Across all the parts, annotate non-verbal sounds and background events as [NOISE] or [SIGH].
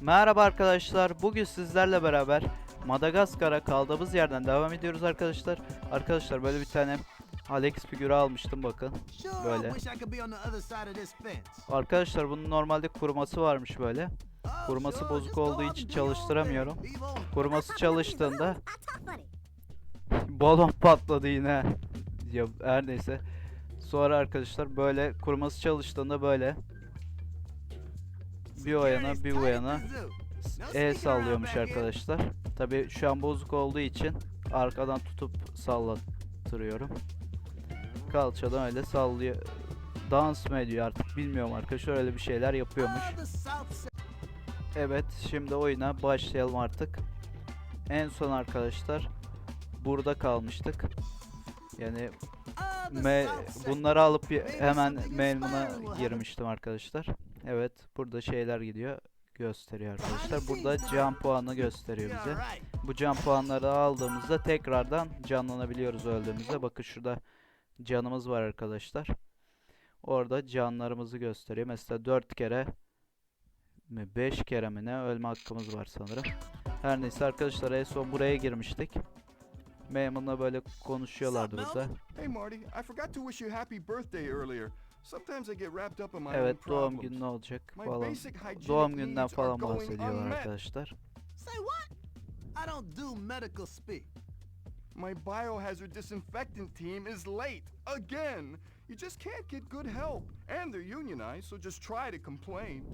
Merhaba arkadaşlar. Bugün sizlerle beraber Madagaskar'a kaldığımız yerden devam ediyoruz arkadaşlar. Arkadaşlar böyle bir tane Alex figürü almıştım bakın. Böyle. Arkadaşlar bunun normalde kuruması varmış böyle. Koruması sure, bozuk olduğu için çalıştıramıyorum. Koruması çalıştığında [LAUGHS] balon patladı yine. Ya her neyse. Sonra arkadaşlar böyle kuruması çalıştığında böyle bir o yana bir bu yana el sallıyormuş arkadaşlar. Tabi şu an bozuk olduğu için arkadan tutup sallattırıyorum. Kalçadan öyle sallıyor. Dans mı ediyor artık bilmiyorum arkadaşlar öyle bir şeyler yapıyormuş. Evet şimdi oyuna başlayalım artık. En son arkadaşlar burada kalmıştık. Yani me bunları alıp hemen happen. girmiştim arkadaşlar. Evet burada şeyler gidiyor gösteriyor arkadaşlar. Burada can puanı gösteriyor bize. Bu can puanları aldığımızda tekrardan canlanabiliyoruz öldüğümüzde. Bakın şurada canımız var arkadaşlar. Orada canlarımızı gösteriyor. Mesela 4 kere mi 5 kere mi ne ölme hakkımız var sanırım. Her neyse arkadaşlar en son buraya girmiştik. Maymun'la böyle konuşuyorlardı burada. Hey Marty, I forgot to wish you happy birthday earlier. Evet doğum günü ne olacak falan. Doğum günden falan bahsediyorlar arkadaşlar. Say what? I don't do medical speak. My biohazard disinfectant team is late again. You just can't get good help, and they're unionized, so just try to complain.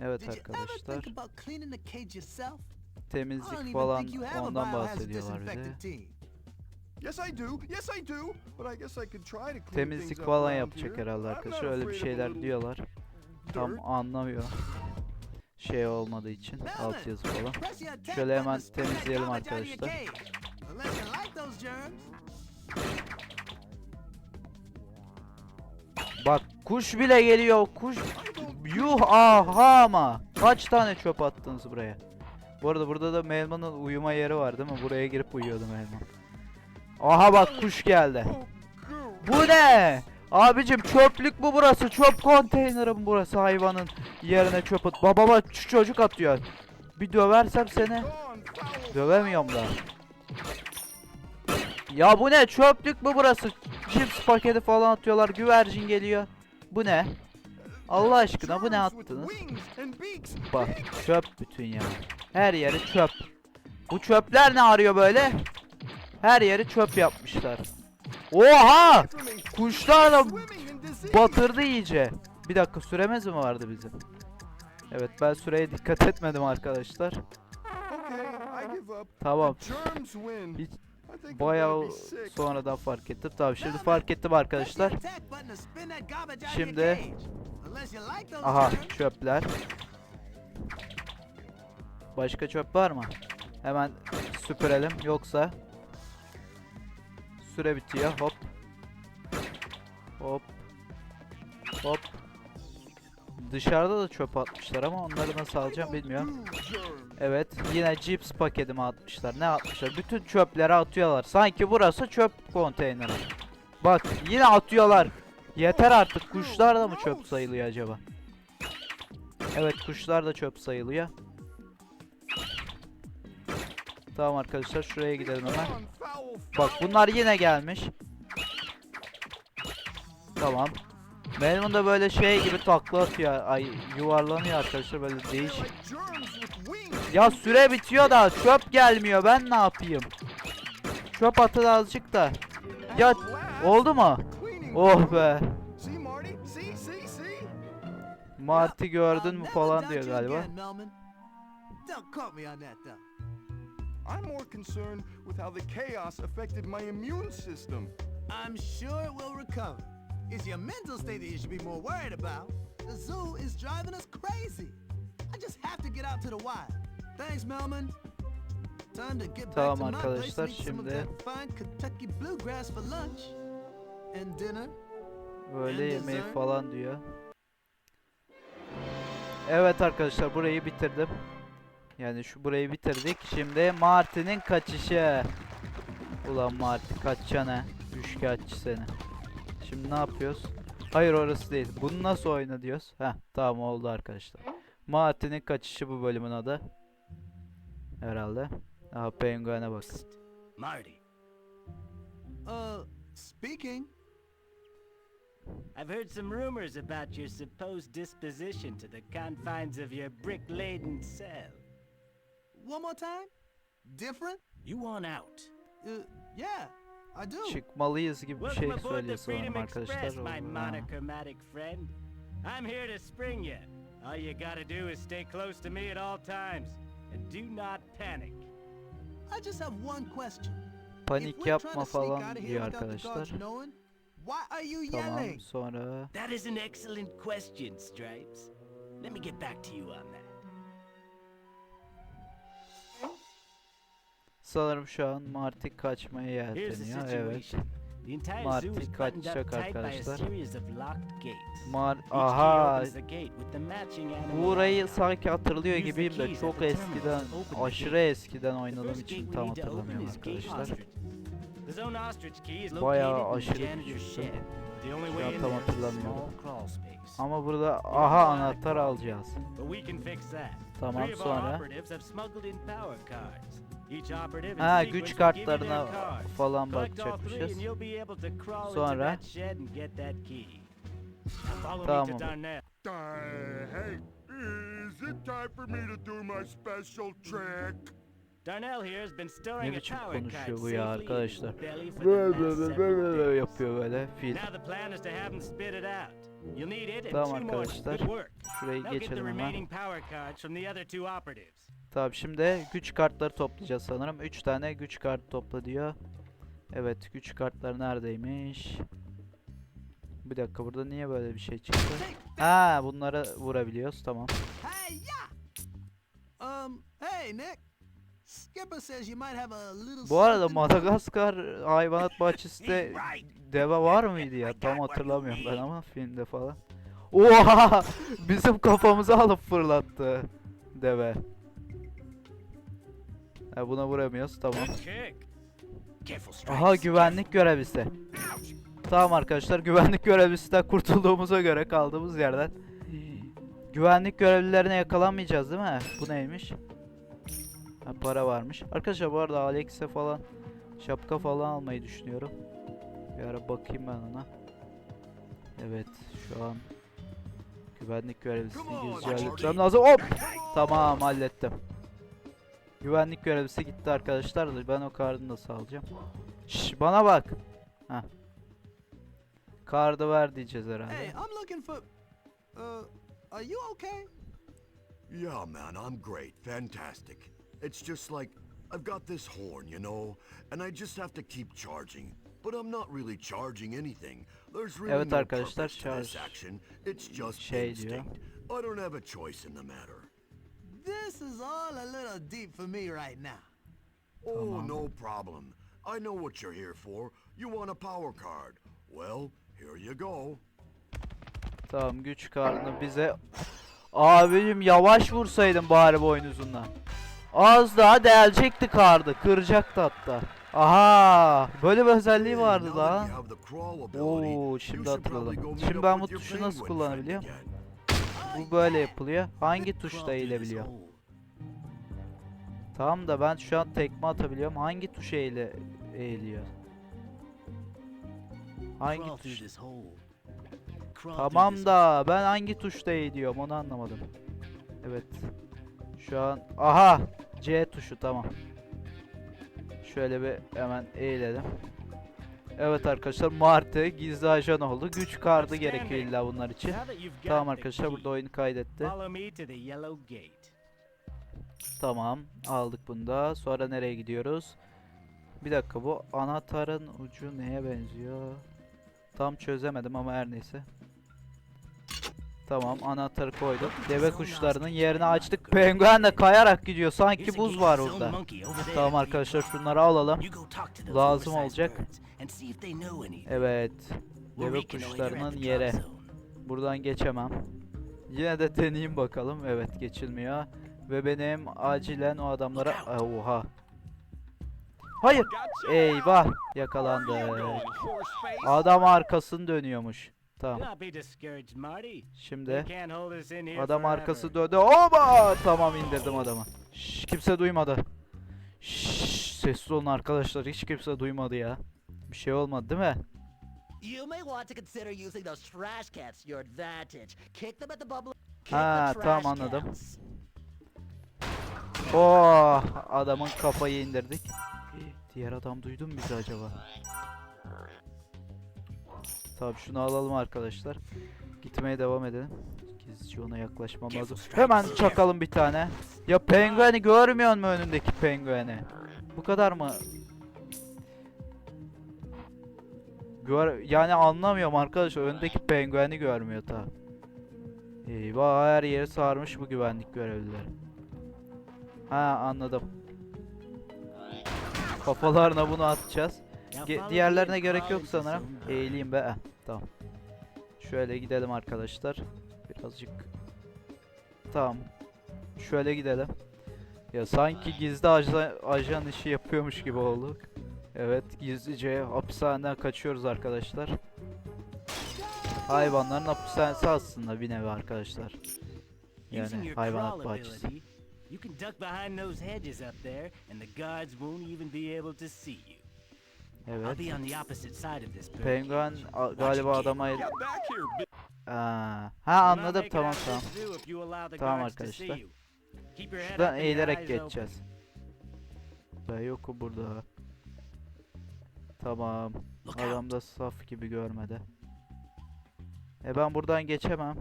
Evet arkadaşlar. Temizlik falan ondan bahsediyorlar bize. Yes, I do. Yes, I do. But I guess I could try to clean Temizlik falan yapacak herhalde arkadaşlar. Öyle bir şeyler diyorlar. Tam dirt. anlamıyorum. [LAUGHS] Şey olmadığı için Melvin, altyazı falan. Şöyle hemen temizleyelim arkadaşlar. Bak kuş bile geliyor. Kuş yuh aha ama. Kaç tane çöp attınız buraya? Bu arada burada da Melman'ın uyuma yeri var değil mi? Buraya girip uyuyordu Melman. Aha bak kuş geldi. Bu ne? Abicim çöplük bu burası. Çöp konteyneri mi burası hayvanın yerine çöp at. Baba bak şu çocuk atıyor. Bir döversem seni. Dövemiyorum da. Ya bu ne? Çöplük mü burası? Cips paketi falan atıyorlar. Güvercin geliyor. Bu ne? Allah aşkına bu ne attınız? Bak çöp bütün ya. Her yeri çöp. Bu çöpler ne arıyor böyle? Her yeri çöp yapmışlar. Oha! Kuşlar da Swimming in disease. batırdı iyice. Bir dakika süremiz mi vardı bizim? Evet ben süreye dikkat etmedim arkadaşlar. Tamam. Hiç Bayağı sonradan fark ettim. Tamam şimdi fark ettim arkadaşlar. Şimdi- Aha çöpler. Başka çöp var mı? Hemen süpürelim yoksa süre bitiyor. Hop. Hop. Hop. Dışarıda da çöp atmışlar ama onları nasıl alacağım bilmiyorum. Evet yine cips paketimi atmışlar. Ne atmışlar? Bütün çöpleri atıyorlar. Sanki burası çöp konteyneri. Bak yine atıyorlar. Yeter artık. Kuşlar da mı çöp sayılıyor acaba? Evet kuşlar da çöp sayılıyor. Tamam arkadaşlar şuraya gidelim hemen. Bak bunlar yine gelmiş. Tamam. Melvin da böyle şey gibi takla atıyor. Ay yuvarlanıyor arkadaşlar böyle değişik. Ya süre bitiyor da çöp gelmiyor. Ben ne yapayım? Çöp atın azıcık da. Ya oldu mu? Oh be. Marty? Gördün mü falan diyor galiba. I'm more concerned with how the chaos affected my immune system. I'm sure it will recover. It's your mental state that you should be more worried about. The zoo is driving us crazy. I just have to get out to the wild. Thanks, Melman. Time to get Tamam back to my place arkadaşlar, and eat some of that fine Kentucky bluegrass for lunch. And dinner. Böyle And yemeği dessert. falan diyor. Evet arkadaşlar burayı bitirdim. Yani şu burayı bitirdik. Şimdi Marty'nin kaçışı. Ulan Marty kaçacağına. Üçkağıtçı seni. Şimdi ne yapıyoruz? Hayır orası değil. Bunu nasıl oyna diyoruz? Heh tamam oldu arkadaşlar. Martin'in kaçışı bu bölümün adı. Herhalde. Aha penguene bak. Marty, Uh, speaking. I've heard some rumors about your supposed disposition to the confines of your brick-laden cell. One more time? Different? You want out. Uh, yeah, I do. Çıkmalıyız gibi bir Welcome şey aboard the söylüyor Freedom sanırım arkadaşlar. Express, my Ha. monochromatic friend. I'm here to spring you. All you gotta do is stay close to me at all times. And do not panic. I just have one question. If Panik we're trying yapma to sneak falan out of here diyor without the guards arkadaşlar. knowing, why are you Tamam yelling? sonra That is an excellent question, Stripes. Let me get back to you on that. Sanırım şu an Marty kaçmaya yelteniyor. Evet. Marty kaçacak arkadaşlar. Mar Aha burayı sanki hatırlıyor gibiyim de çok eskiden aşırı eskiden oynadığım için tam hatırlamıyorum arkadaşlar. Bayağı aşırı only Şu an tam hatırlamıyorum. Ama burada aha anahtar alacağız. Tamam sonra. Ha güç kartlarına cards. falan bakacakmışız. and you'll be able to crawl into Sonra? that shed and get that key. Now follow me Tamam. to Darnell. Hey, is it time for me to do my special trick? Darnell here has been storing Ne a biçim power konuşuyor bu ya arkadaşlar. Böyle böyle böyle yapıyor böyle fil. Now the plan is to have him spit it out. You'll need it and Tamam two more. arkadaşlar. Good work. Şurayı Now get the geçelim hemen. Tamam şimdi güç kartları toplayacağız sanırım. 3 tane güç kartı topla diyor. Evet güç kartları neredeymiş? Bir dakika burada niye böyle bir şey çıktı? Ha bunlara vurabiliyoruz tamam. Hey. Um, hey, Nick. Bu arada Madagaskar hayvanat [LAUGHS] bahçesinde deve var mıydı ya? Tam hatırlamıyorum ben ama filmde falan. Oha! [LAUGHS] Bizim kafamızı alıp fırlattı deve. Ha, buna vuramıyoruz tamam. Aha güvenlik görevlisi. Tamam arkadaşlar güvenlik görevlisinden kurtulduğumuza göre kaldığımız yerden. Güvenlik görevlilerine yakalanmayacağız değil mi? Bu neymiş? Ha, para varmış. Arkadaşlar bu arada Alex'e falan şapka falan almayı düşünüyorum. Bir ara bakayım ben ona. Evet şu an güvenlik görevlisini gizlice halletmem lazım. Hop! Tamam hallettim. Güvenlik görevlisi gitti arkadaşlar. Ben o kartını nasıl alacağım? Şş, bana bak. Heh. Kardı ver diyeceğiz herhalde. Hey, I'm looking for. Uh, are you okay? Yeah, man, I'm great. Fantastic. It's just like I've got this horn, you know, and I just have to keep charging. But I'm not really charging anything. There's really Evet no arkadaşlar, purpose to this charge action. It's just şey diyor. instinct. I don't have a choice in the matter. This is all a little deep for me right now. Oh, no problem. I know what you're here for. You want a power card. Well, here you go. Tamam güç kartını bize... Abicim yavaş vursaydın bari boynuzundan. Az daha delecekti kardı. Kıracaktı hatta. Aha! Böyle bir özelliği vardı lan. Oo, şimdi hatırladım. Şimdi ben bu tuşu nasıl kullanabiliyorum? Bu böyle yapılıyor. Hangi tuşla eğilebiliyor? Tamam da ben şu an tekme atabiliyorum. Hangi tuşa eğile eğiliyor? Hangi tuş? Tamam da ben hangi tuşta eğiliyorum onu anlamadım. Evet. Şu an aha C tuşu tamam. Şöyle bir hemen eğilelim. Evet arkadaşlar Martı gizli ajan oldu. Güç kartı gerekiyor illa bunlar için. Tamam arkadaşlar burada oyunu kaydetti. Tamam aldık bunu da. Sonra nereye gidiyoruz? Bir dakika bu anahtarın ucu neye benziyor? Tam çözemedim ama her neyse. Tamam anahtarı koyduk. Deve kuşlarının yerini açtık. Penguen de kayarak gidiyor. Sanki buz var orada. Tamam arkadaşlar şunları alalım. Lazım olacak. Evet. Deve kuşlarının yere. Buradan geçemem. Yine de deneyeyim bakalım. Evet geçilmiyor. Ve benim acilen o adamlara... Aa, Oha. Hayır. Eyvah. Yakalandı. Adam arkasını dönüyormuş. Tamam. Şimdi adam arkası döndü. Oba! Tamam indirdim adamı. Şş, kimse duymadı. Şş, sessiz olun arkadaşlar. Hiç kimse duymadı ya. Bir şey olmadı değil mi? Ha, tamam, anladım. Oh! Adamın kafayı indirdik. Diğer adam duydu mu bizi acaba? Tamam şunu alalım arkadaşlar. Gitmeye devam edelim. Gizlice ona yaklaşmam lazım. Hemen çakalım bir tane. Ya pengueni görmüyor musun önündeki pengueni? Bu kadar mı? Gör yani anlamıyorum arkadaşlar. Öndeki pengueni görmüyor ta. Eyvah her yeri sarmış bu güvenlik görevlileri. Ha anladım. Kafalarına bunu atacağız. Ge- diğerlerine gerek yok sanırım. some- Eğileyim be. Eh, tamam. Şöyle gidelim arkadaşlar. Birazcık. Tamam. Şöyle gidelim. Ya sanki gizli ajan, ajan işi yapıyormuş gibi olduk. Evet gizlice hapishaneden kaçıyoruz arkadaşlar. Hayvanların hapishanesi aslında bir nevi arkadaşlar. Yani hayvanat bahçesi. You can duck behind those hedges up there, and the guards won't even be able to see you. Evet. I'll be on the opposite side of this bird Penguen cage. a- galiba adama Aa, ha anladım tamam tamam. Tamam arkadaşlar. Şuradan eğilerek geçeceğiz. Ben yokum burada. Tamam. Look Adam da saf gibi görmedi. E ben buradan geçemem.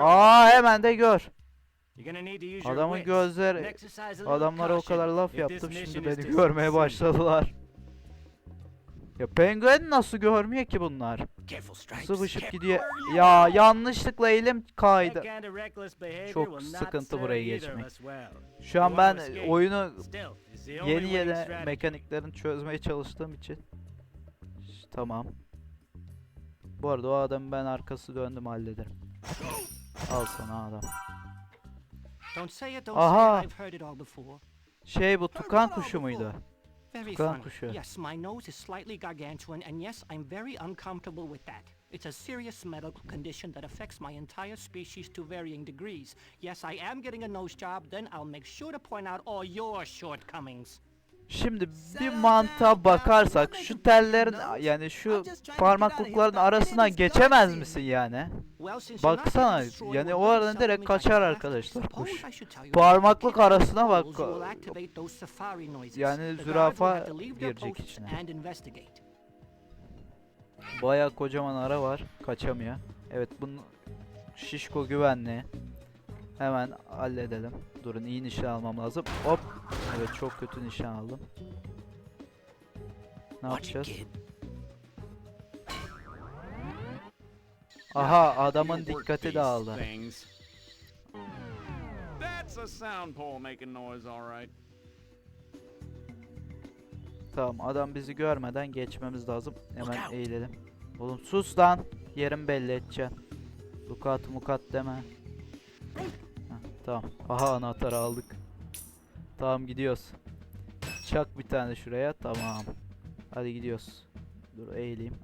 Aa hemen de gör. Adamın little adamlara o kadar laf yaptım şimdi beni görmeye başladılar. Ya penguen nasıl görmüyor ki bunlar? Sıvışıp gidiyor. Ya yanlışlıkla elim kaydı. Çok sıkıntı buraya geçmek. Şu an ben oyunu yeni yeni mekaniklerini çözmeye çalıştığım için. Tamam. Bu arada o adamı ben arkası döndüm hallederim. Al sana adam. Don't say it, don't Aha. say it. I've heard it all before. Şey bu tukan kuşu muydu? Very Tukan funny. kuşu. Yes, my nose is slightly gargantuan, and yes, I'm very uncomfortable with that. It's a serious medical condition that affects my entire species to varying degrees. Yes, I am getting a nose job, then I'll make sure to point out all your shortcomings. Şimdi bir mantığa bakarsak şu tellerin yani şu parmaklıkların arasından geçemez misin yani? Baksana, yani o aradan direkt kaçar arkadaşlar kuş. Parmaklık arasına bak. Yani zürafa girecek içine. Baya kocaman ara var. Kaçamıyor. Evet bunun şişko güvenli. Hemen halledelim. Durun iyi nişan almam lazım. Hop. Evet çok kötü nişan aldım. Ne yapacağız? Aha adamın dikkati dağıldı. Tamam adam bizi görmeden geçmemiz lazım. Hemen eğilelim. Oğlum sus lan. Yerim belli edeceksin. Lukat mukat deme. Tamam. Aha anahtarı aldık. Tamam gidiyoruz. Çak bir tane şuraya. Tamam. Hadi gidiyoruz. Dur eğileyim.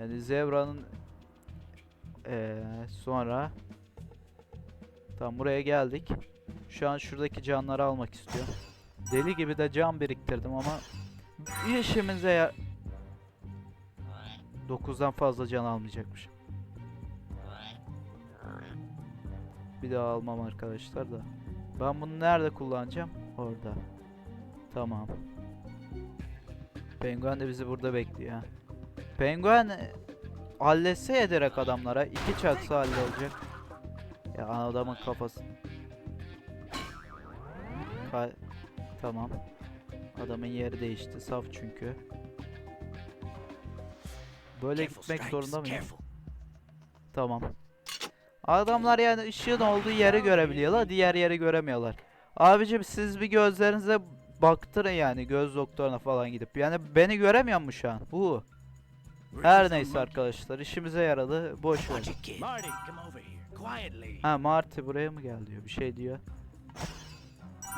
Yani zebranın eee, sonra Tamam buraya geldik. Şu an şuradaki canları almak istiyorum. Deli gibi de can biriktirdim ama işimize ya 9'dan fazla can almayacakmış. Bir daha almam arkadaşlar da. Ben bunu nerede kullanacağım? Orada. Tamam. Penguen de bizi burada bekliyor. Penguen e, halletse ya direkt adamlara. iki çaksa hallolacak. Ya adamın kafası. Ka- Tamam. Adamın yeri değişti. Saf çünkü. Böyle gitmek zorunda mıyım? Tamam. Adamlar yani ışığın olduğu yeri görebiliyorlar, diğer yeri göremiyorlar. Abicim siz bir gözlerinize baktırın yani göz doktoruna falan gidip. Yani beni göremiyor mu şu an? Bu. Her neyse arkadaşlar işimize yaradı. Boş ver. Ha Marty buraya mı gel diyor. Bir şey diyor.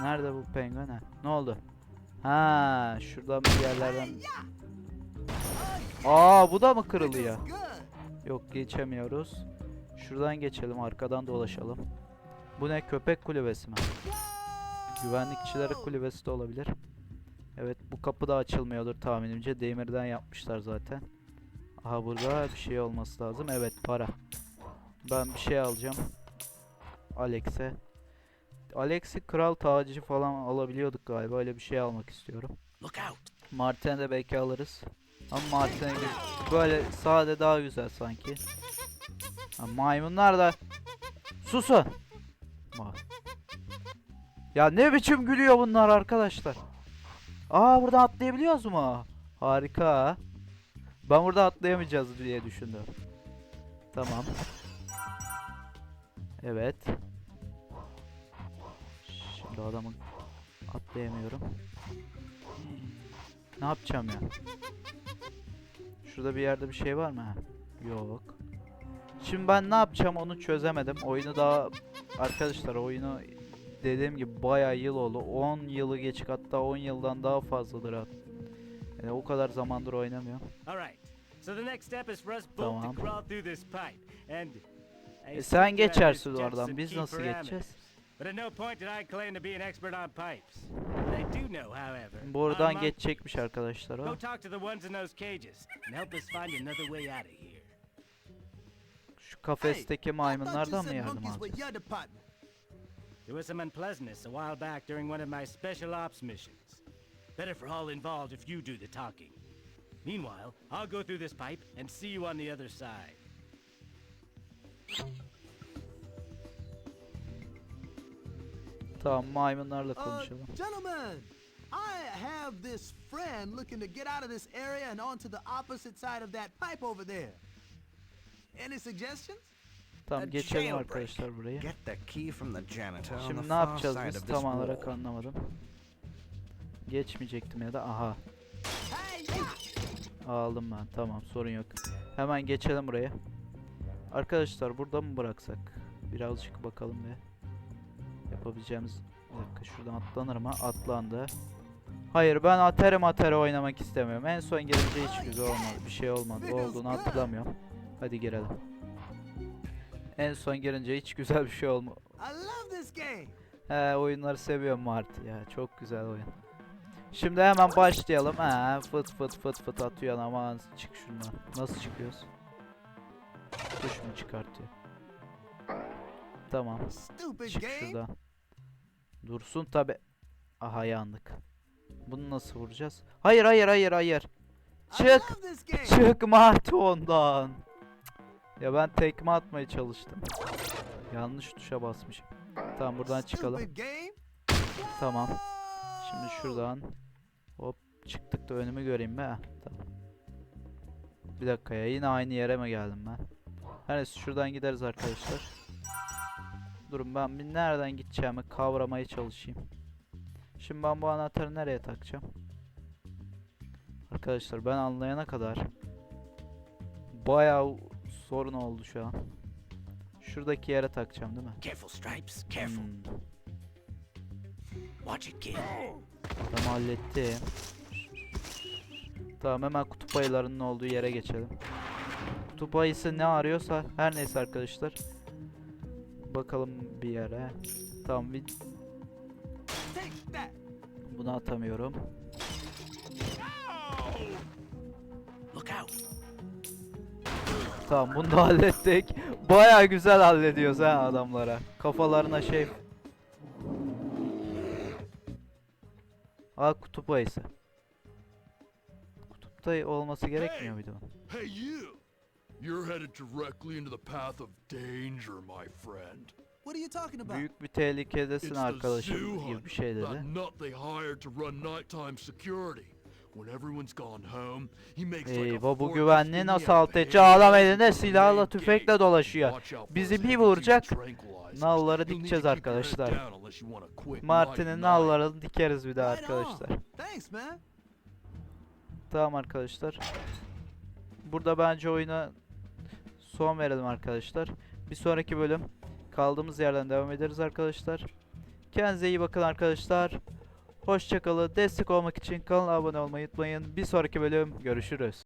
Nerede bu penguen? Ha, Ne oldu? Ha şuradan bir yerlerden. Aa bu da mı kırılıyor? Yok geçemiyoruz. Şuradan geçelim arkadan dolaşalım. Bu ne köpek kulübesi mi? Güvenlikçileri Whoa! kulübesi de olabilir. Evet bu kapı da açılmıyordur tahminimce. Demirden yapmışlar zaten. Aha burada bir şey olması lazım. Evet para. Ben bir şey alacağım. Alex'e. Alex'i kral tacı falan alabiliyorduk galiba. Öyle bir şey almak istiyorum. Martin'e de belki alırız. Ama Martin'e böyle sade daha güzel sanki. Ha, maymunlar da susun. Ya ne biçim gülüyor bunlar arkadaşlar. Aa buradan atlayabiliyoruz mu? Harika. Ben burada atlayamayacağız diye düşündüm. Tamam. Evet. Şimdi adamı atlayamıyorum. Ne yapacağım ya? Şurada bir yerde bir şey var mı? Yok. Şimdi ben ne yapacağım onu çözemedim. Oyunu daha arkadaşlar oyunu dediğim gibi bayağı yıl oldu. 10 yılı geçik hatta 10 yıldan daha fazladır. hat- Yani o kadar zamandır oynamıyorum. Tamam. E sen geçersin oradan. Biz nasıl geçeceğiz? Buradan geçecekmiş arkadaşlar o. kafesteki I thought you maymunlardan mı said yardım monkeys were alacağız? your department. There was some unpleasantness a while back during one of my special ops missions. Better for all involved if you do the talking. Meanwhile, I'll go through this pipe and see you on the other side. Tamam maymunlarla Uh, konuşalım. gentlemen, I have this friend looking to get out of this area and onto the opposite side of that pipe over there. Any suggestions? Tamam geçelim arkadaşlar burayı. Get the key from the janitor on the Şimdi ne yapacağız biz tam olarak anlamadım. Geçmeyecektim ya da aha aldım ben tamam sorun yok. Hemen geçelim buraya. Arkadaşlar burada mı bıraksak? Birazcık bakalım be. Yapabileceğimiz bir dakika şuradan atlanır mı? Atlandı. Hayır ben atarım atarı oynamak istemiyorum. En son gelince hiç güzel olmadı. Bir şey olmadı. Olduğunu hatırlamıyorum. Hadi girelim. En son gelince hiç güzel bir şey game. He oyunları seviyorum Marty ya. Çok güzel oyun. Şimdi hemen başlayalım. He fıt fıt fıt fıt atıyor aman çık şundan. Nasıl çıkıyoruz? Kuş mu çıkartıyor? Tamam. Çık game. şuradan. Dursun tabi. Aha yandık. Bunu nasıl vuracağız? Hayır hayır hayır hayır. Çık. Çık Marty ondan. Ya ben tekme atmaya çalıştım. Yanlış tuşa basmışım. Tamam buradan çıkalım. Tamam. Şimdi şuradan hop çıktık da önümü göreyim be. Heh, Tamam. Bir dakika ya yine aynı yere mi geldim ben? Her neyse şuradan gideriz arkadaşlar. Durun ben bir nereden gideceğimi kavramaya çalışayım. Şimdi ben bu anahtarı nereye takacağım? Arkadaşlar ben anlayana kadar bayağı sorun oldu şu an. Şuradaki yere takacağım değil mi? Careful, Stripes. Careful. Hmm. Watch it, kid. Tamam hallettim. Tamam hemen kutup ayılarının olduğu yere geçelim. Kutup ayısı ne arıyorsa her neyse arkadaşlar. Bakalım bir yere. Tamam bir bunu atamıyorum. Look out. Tamam bunu da [LAUGHS] hallettik. Baya güzel hallediyoruz ha adamlara. Kafalarına şey. Aa kutup ayısı. Kutupta olması gerekmiyor muydu? Hey, you! You're headed directly into the path of danger, my friend. What are you talking about? Büyük bir tehlikedesin arkadaşım gibi bir şey hunt, dedi. that nut they hired to run nighttime security. Eyvah bu güvenliği nasıl alt abandoned Adam elinde silahla tüfekle dolaşıyor. Bizi bir vuracak. Nalları dikeceğiz arkadaşlar. Martin'in nallarını dikeriz bir daha arkadaşlar. Tamam arkadaşlar. Burada bence oyuna son verelim arkadaşlar. Bir sonraki bölüm kaldığımız yerden devam ederiz arkadaşlar. Kendinize iyi bakın arkadaşlar. Hoşçakalın. Destek olmak için kanala abone olmayı unutmayın. Bir sonraki bölüm görüşürüz.